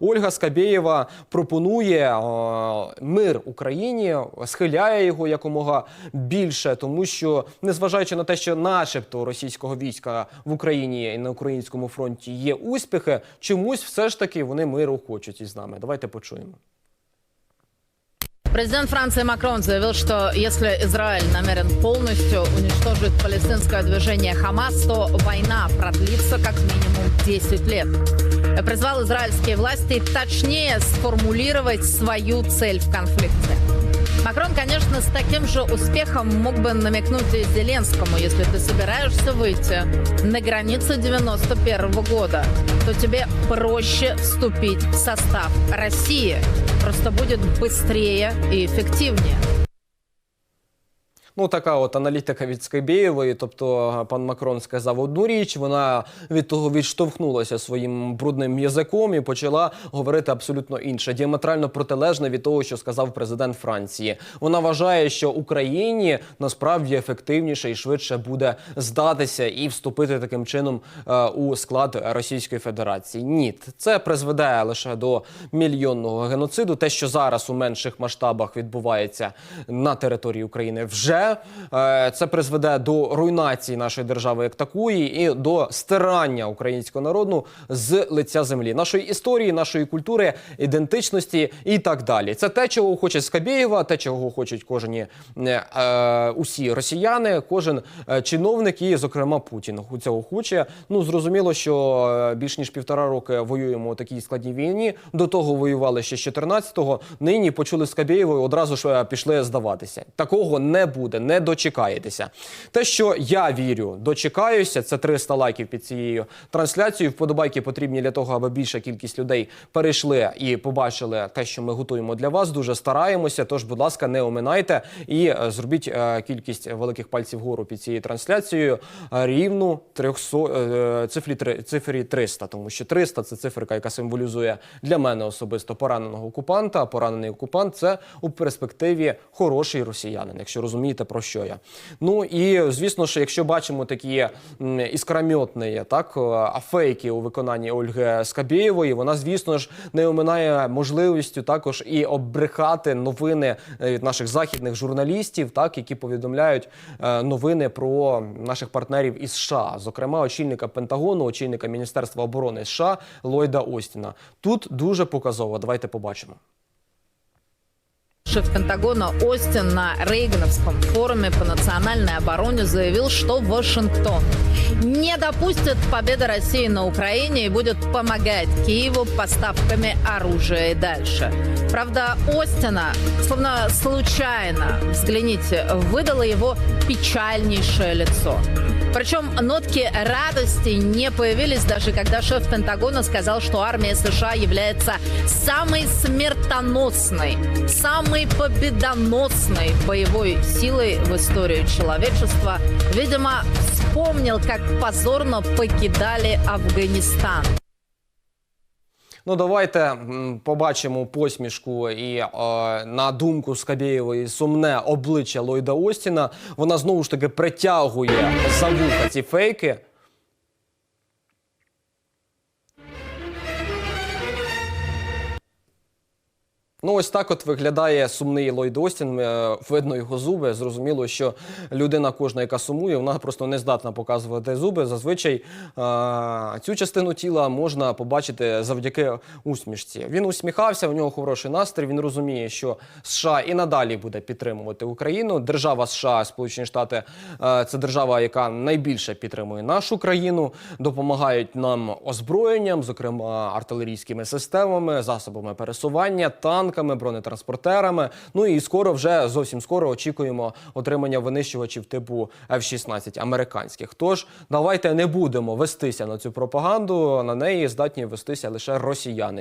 Ольга Скабєєва пропонує е, мир Україні, схиляє його якомога більше, тому що незважаючи на те, що, начебто, російського війська в Україні і на українському фронті є успіхи, чомусь все ж таки вони миру хочуть із нами. Давайте почуємо. Президент Франции Макрон заявил, что если Израиль намерен полностью уничтожить палестинское движение Хамас, то война продлится как минимум 10 лет. Призвал израильские власти точнее сформулировать свою цель в конфликте. Макрон, конечно, с таким же успехом мог бы намекнуть и Зеленскому, если ты собираешься выйти на границы 91 года, то тебе проще вступить в состав России. Просто будет быстрее и эффективнее. Ну, така от аналітика від Скайбєєвої. Тобто, пан Макрон сказав одну річ, вона від того відштовхнулася своїм брудним язиком і почала говорити абсолютно інше, діаметрально протилежне від того, що сказав президент Франції. Вона вважає, що Україні насправді ефективніше і швидше буде здатися і вступити таким чином е, у склад Російської Федерації. Ні, це призведе лише до мільйонного геноциду. Те, що зараз у менших масштабах відбувається на території України, вже е, це призведе до руйнації нашої держави як такої, і до стирання українського народу з лиця землі, нашої історії, нашої культури, ідентичності і так далі. Це те, чого хоче Скабєєва, те, чого хочуть кожні е, усі росіяни, кожен е, чиновник і, зокрема, Путін цього хоче. Ну зрозуміло, що е, більш ніж півтора роки воюємо у такій складній війні. До того воювали ще з 14-го. Нині почули Скабєєвої, одразу ж пішли здаватися. Такого не буде, не дочекаєтеся. Те, що я вірю, дочекаюся, це 300 лайків під цією трансляцією. Вподобайки потрібні для того, аби більша кількість людей перейшли і побачили те, що ми готуємо для вас. Дуже стараємося. Тож, будь ласка, не оминайте і е, зробіть е, кількість великих пальців вгору під цією трансляцією рівну 300, е, цифрі, цифрі 300, тому що 300 – це циферка, яка символізує для мене особисто пораненого окупанта. А поранений окупант це у перспективі хороший росіянин, якщо розумієте про що я. Ну і звісно ж, якщо бачимо такі іскрометні, так е, фейки у виконанні Ольги Скабєєвої, вона, звісно ж, не оминає можливістю також і обрехати новини е, від наших західних журналістів, так які повідомляють е, новини про наших партнерів із США, зокрема очільника Пентагону, очільника Міністерства оборони США Ллойда Остіна. Тут дуже показово. Давайте побачимо. Шеф Пентагона Остин на Рейгановском форуме по национальной обороне заявил, что Вашингтон не допустит победы России на Украине и будет помогать Киеву поставками оружия и дальше. Правда, Остина, словно случайно, взгляните, выдало его печальнейшее лицо. Причем нотки радости не появились даже когда шеф Пентагона сказал, что армия США является самой смертоносной, самой победоносной боевой силой в истории человечества. Видимо, вспомнил, как позорно покидали Афганистан. Ну, давайте побачимо посмішку і е, на думку Скабєєвої сумне обличчя Ллойда Остіна. Вона знову ж таки притягує за вуха ці фейки. Ну, ось так от виглядає сумний Ллойд Остін. Е, Видно його зуби. Зрозуміло, що людина кожна, яка сумує, вона просто не здатна показувати зуби. Зазвичай е, цю частину тіла можна побачити завдяки усмішці. Він усміхався, у нього хороший настрій. Він розуміє, що США і надалі буде підтримувати Україну. Держава США, Сполучені Штати, е, це держава, яка найбільше підтримує нашу країну, допомагають нам озброєнням, зокрема артилерійськими системами, засобами пересування, танками, бронетранспортерами. Ну і скоро, вже зовсім скоро очікуємо отримання винищувачів типу F-16 американських. Тож давайте не будемо вестися на цю пропаганду. На неї здатні вестися лише росіяни.